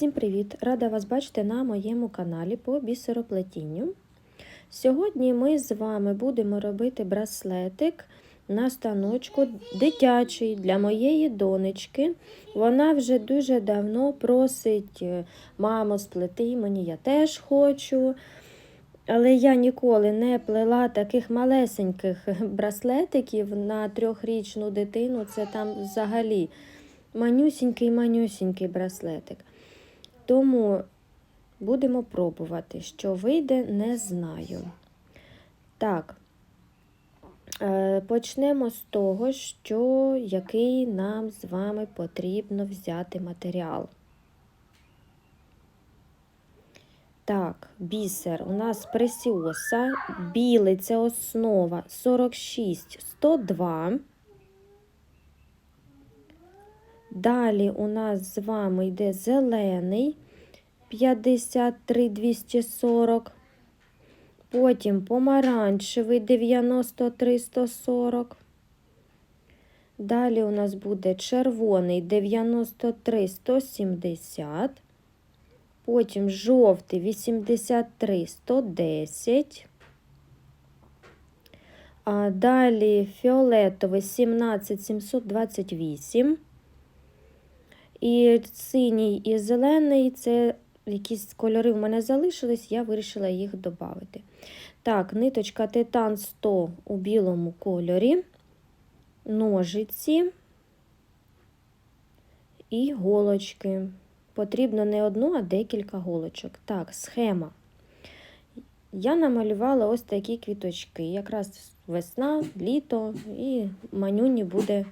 Всім привіт! Рада вас бачити на моєму каналі по бісероплетінню. Сьогодні ми з вами будемо робити браслетик на станочку дитячий для моєї донечки. Вона вже дуже давно просить е, мамо, сплети мені, я теж хочу. Але я ніколи не плела таких малесеньких браслетиків на трьохрічну дитину. Це там взагалі манюсінький-манюсінький браслетик. Тому будемо пробувати, що вийде, не знаю. Так, е, почнемо з того, що який нам з вами потрібно взяти матеріал. Так, бісер у нас пресіоса, білий це основа 46, 102. Далі у нас з вами йде зелений 53 240. Потім помаранчевий 93 140. Далі у нас буде червоний 93 170. Потім жовтий 83 110. А далі фіолетовий 17 728. І синій і зелений це якісь кольори в мене залишились, я вирішила їх додати. Так, ниточка Титан 100 у білому кольорі, ножиці і голочки. Потрібно не одну, а декілька голочок. Так, схема. Я намалювала ось такі квіточки. Якраз весна, літо і манюні буде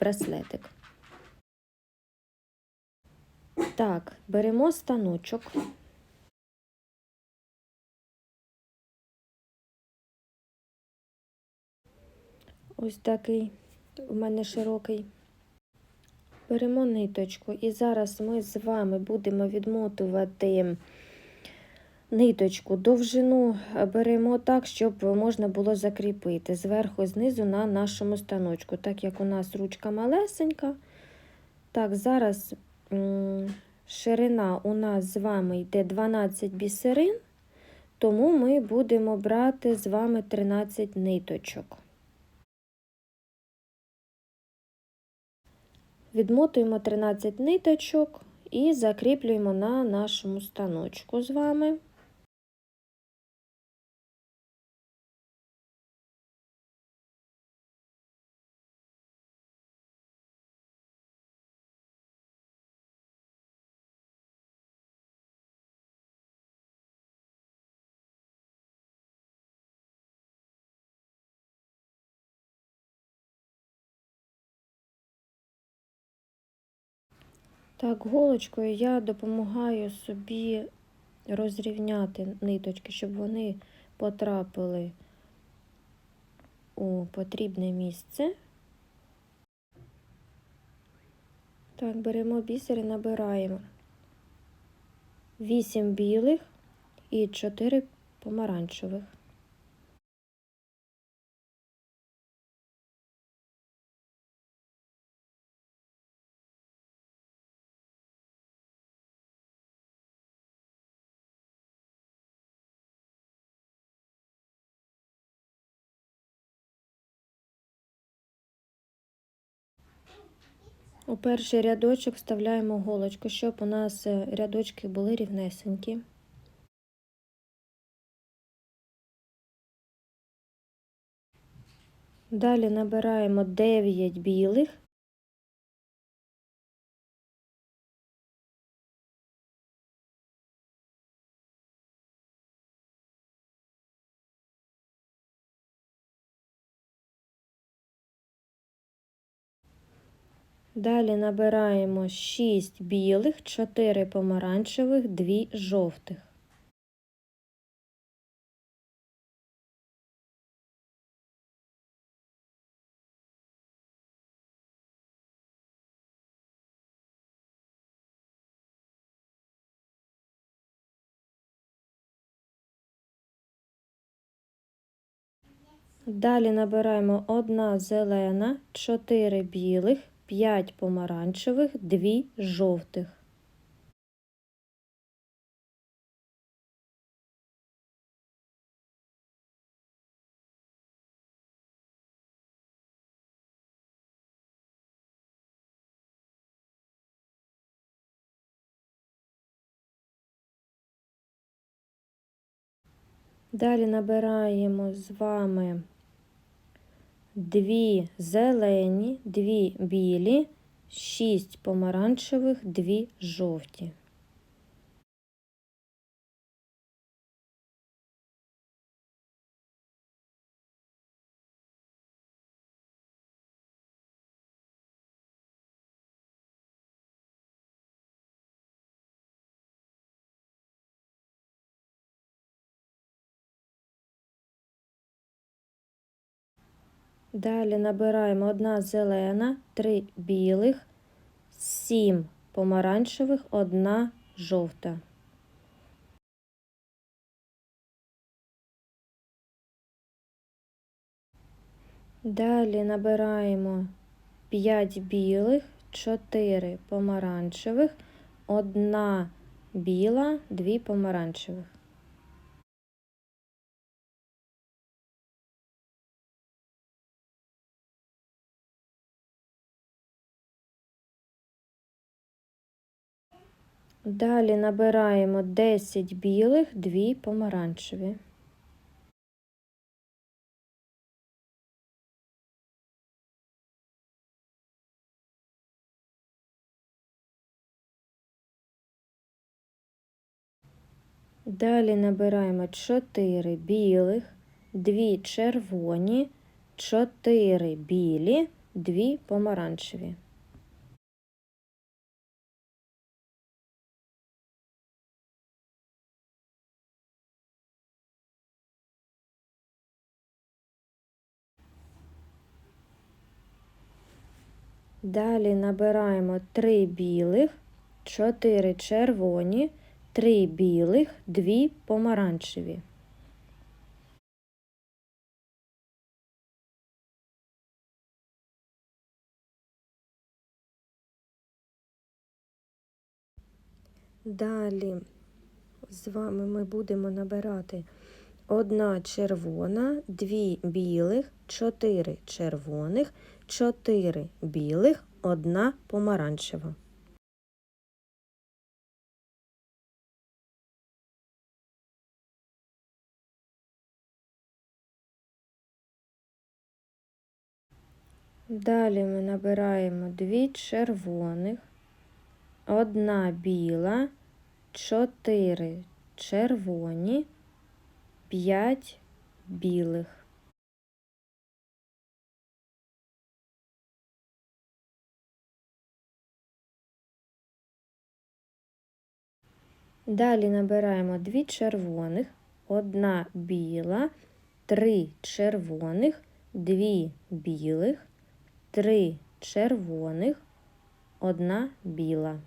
браслетик. Так, беремо станочок. Ось такий у мене широкий. Беремо ниточку, і зараз ми з вами будемо відмотувати ниточку, довжину беремо так, щоб можна було закріпити зверху знизу на нашому станочку. Так як у нас ручка малесенька. Так, зараз ширина у нас з вами йде 12 бісерин, тому ми будемо брати з вами 13 ниточок. Відмотуємо 13 ниточок і закріплюємо на нашому станочку з вами. Так, голочкою я допомагаю собі розрівняти ниточки, щоб вони потрапили у потрібне місце. Так, беремо бісер і набираємо 8 білих і 4 помаранчевих. У перший рядочок вставляємо голочку, щоб у нас е, рядочки були рівнесенькі. Далі набираємо 9 білих. Далі набираємо 6 білих, 4 помаранчевих, 2 жовтих. Далі набираємо одна зелена, 4 білих, 5 помаранчевих, 2 жовтих. Далі набираємо з вами дві зелені, дві білі, шість помаранчевих, дві жовті. Далі набираємо одна зелена, три білих, сім помаранчевих, одна жовта. Далі набираємо 5 білих, 4 помаранчевих, одна біла, 2 помаранчевих. Далі набираємо 10 білих, 2 помаранчеві. Далі набираємо 4 білих, 2 червоні, 4 білі, 2 помаранчеві. Далі набираємо 3 білих, 4 червоні, 3 білих, 2 помаранчеві. Далі з вами ми будемо набирати одна червона, дві білих, чотири червоних, чотири білих, одна помаранчева. Далі ми набираємо дві червоних, одна біла, чотири червоні, п'ять білих. Далі набираємо дві червоних, одна біла, три червоних, дві білих, три червоних, одна біла.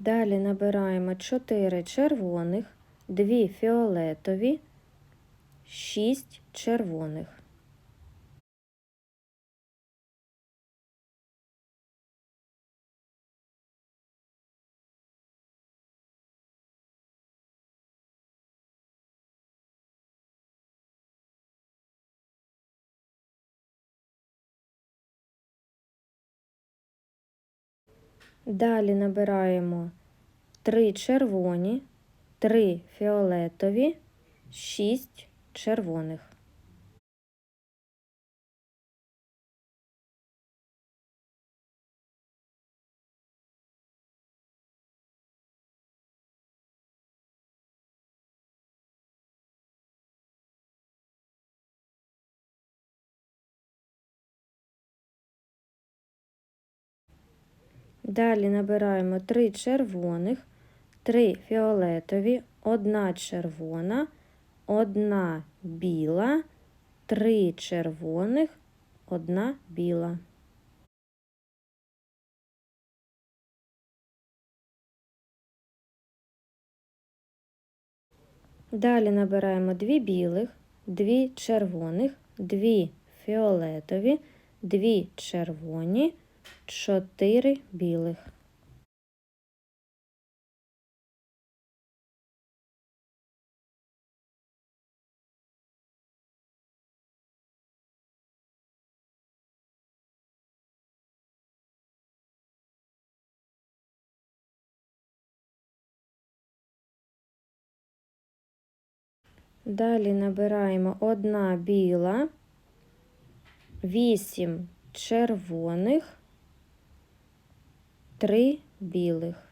Далі набираємо 4 червоних, 2 фіолетові, 6 червоних. Далі набираємо 3 червоні, 3 фіолетові, 6 червоних. Далі набираємо 3 червоних, 3 фіолетові, 1 червона, 1 біла, 3 червоних, 1 біла. Далі набираємо 2 білих, 2 червоних, 2 фіолетові, 2 червоні, чотири білих. Далі набираємо одна біла, вісім червоних три білих.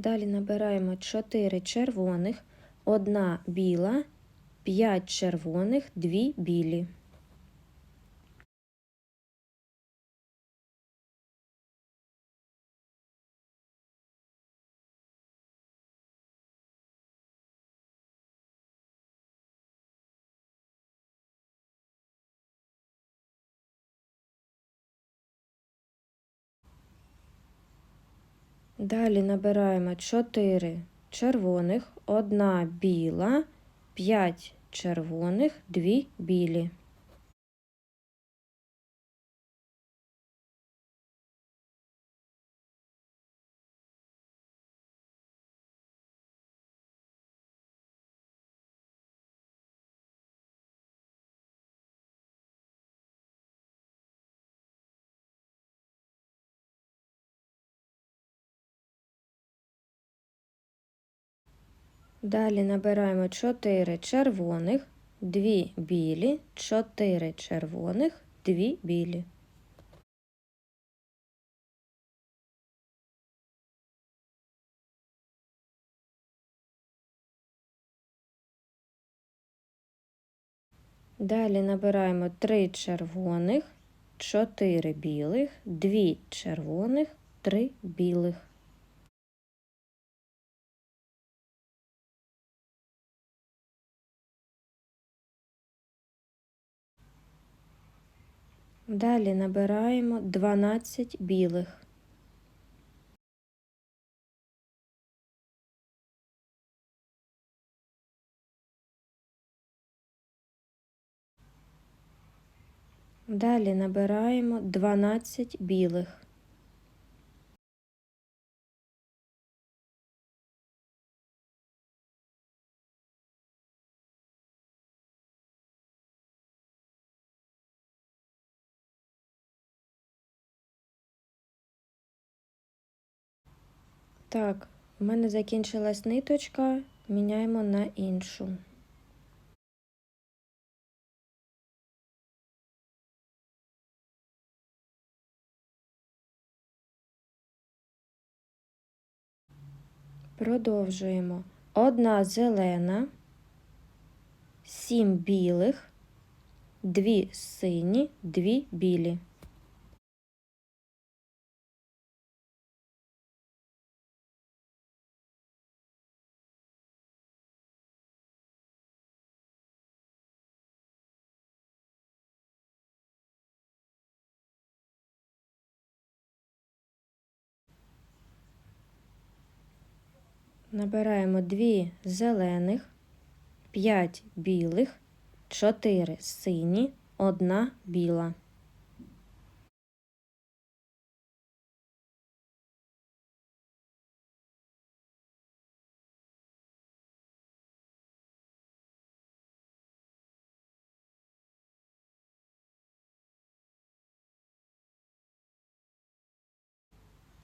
Далі набираємо 4 червоних, одна біла, 5 червоних, 2 білі. Далі набираємо 4 червоних, одна біла, 5 червоних, 2 білі. Далі набираємо 4 червоних, 2 білі, 4 червоних, 2 білі. Далі набираємо 3 червоних, 4 білих, 2 червоних, 3 білих. Далі набираємо 12 білих. Далі набираємо 12 білих. Так, у мене закінчилась ниточка, міняємо на іншу. Продовжуємо. Одна зелена, сім білих, дві сині, дві білі. Набираємо дві зелених, п'ять білих, чотири сині, одна біла.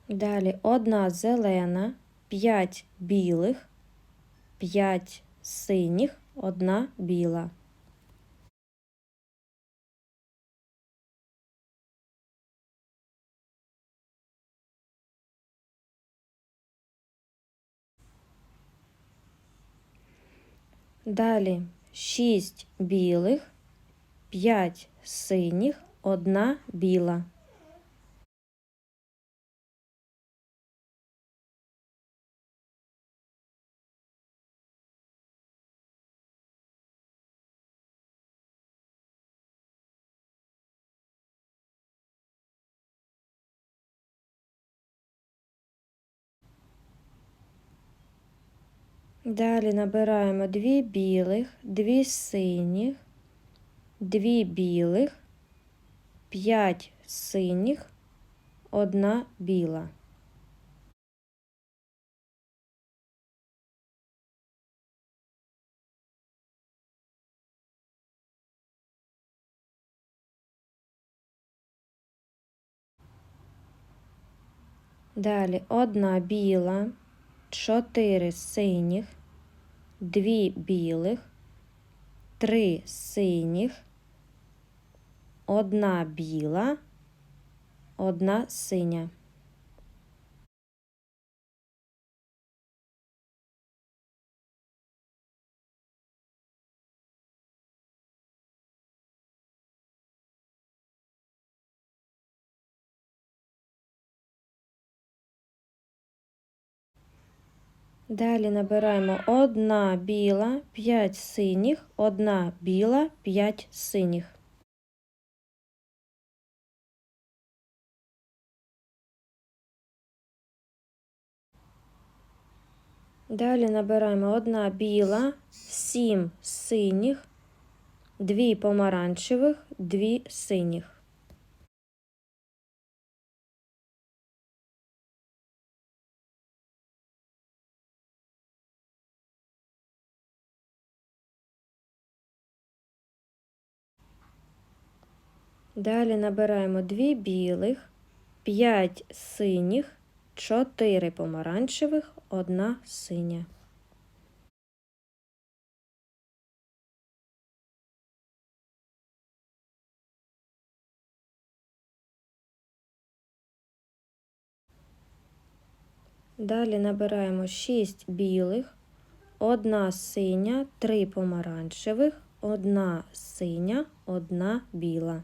Далі одна зелена, 5 білих, 5 синіх, одна біла. Далі 6 білих, 5 синіх, одна біла. Далі набираємо дві білих, дві синіх, дві білих, п'ять синіх, одна біла. Далі одна біла, чотири синіх, дві білих, три синіх, одна біла, одна синя. Далі набираємо одна біла, п'ять синіх, одна біла, п'ять синіх. Далі набираємо одна біла, сім синіх, дві помаранчевих, дві синіх. Далі набираємо дві білих, п'ять синіх, чотири помаранчевих, одна синя. Далі набираємо 6 білих, одна синя, три помаранчевих, одна синя, одна біла.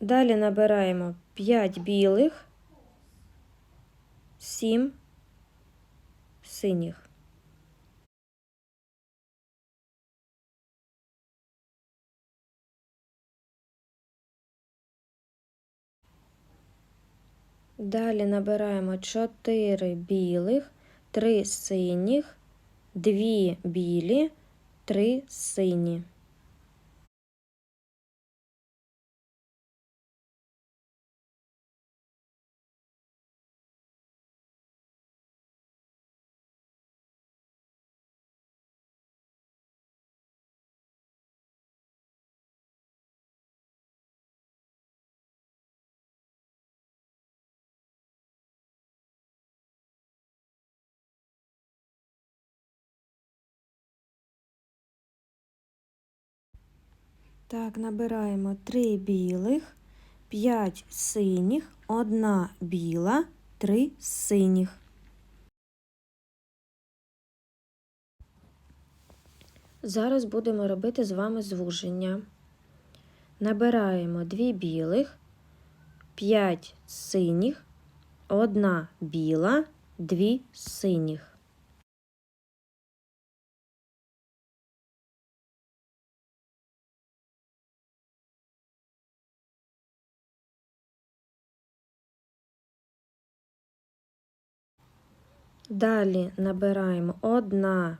Далі набираємо 5 білих, 7 синіх. Далі набираємо 4 білих, 3 синіх, 2 білі, 3 сині. Так, набираємо 3 білих, 5 синіх, 1 біла, 3 синіх. Зараз будемо робити з вами звуження. Набираємо 2 білих, 5 синіх, 1 біла, 2 синіх. Далі набираємо одна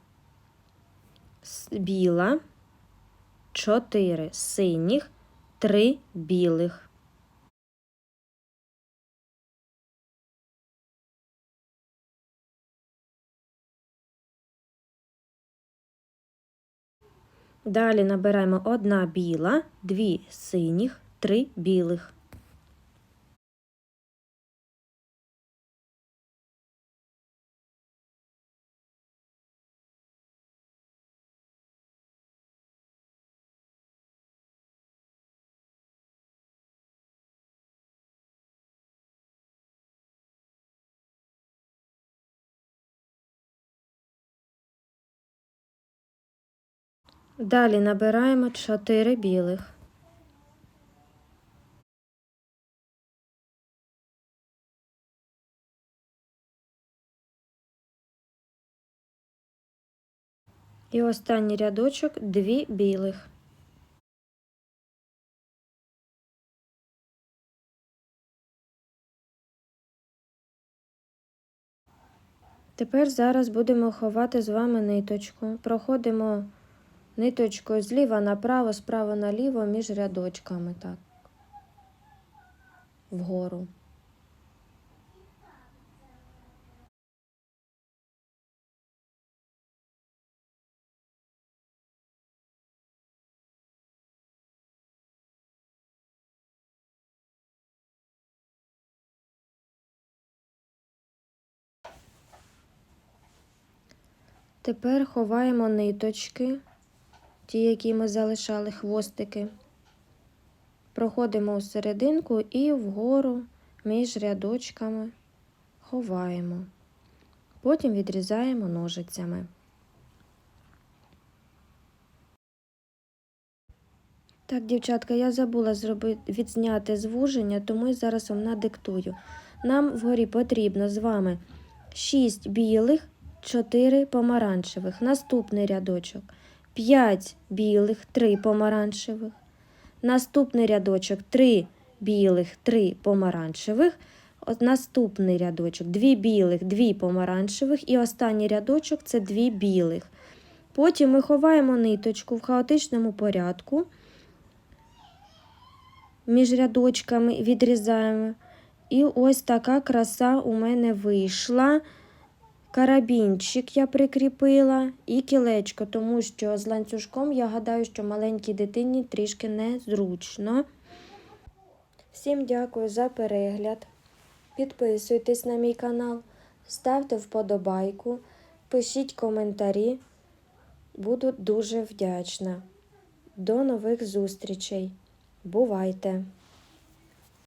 біла, чотири синіх, три білих. Далі набираємо одна біла, дві синіх, три білих. Далі набираємо 4 білих. І останній рядочок 2 білих. Тепер зараз будемо ховати з вами ниточку. Проходимо ниточкою зліва направо, справа наліво між рядочками. Так. Вгору. Тепер ховаємо ниточки, ті, які ми залишали хвостики. Проходимо у серединку і вгору між рядочками ховаємо. Потім відрізаємо ножицями. Так, дівчатка, я забула зробити, відзняти звуження, тому я зараз вам надиктую. Нам вгорі потрібно з вами 6 білих, 4 помаранчевих. Наступний рядочок 5 білих, 3 помаранчевих. Наступний рядочок 3 білих, 3 помаранчевих. Наступний рядочок 2 білих, 2 помаранчевих. І останній рядочок це 2 білих. Потім ми ховаємо ниточку в хаотичному порядку. Між рядочками відрізаємо. І ось така краса у мене вийшла. Карабінчик я прикріпила і кілечко, тому що з ланцюжком я гадаю, що маленькій дитині трішки незручно. Всім дякую за перегляд. Підписуйтесь на мій канал, ставте вподобайку, пишіть коментарі. Буду дуже вдячна. До нових зустрічей! Бувайте!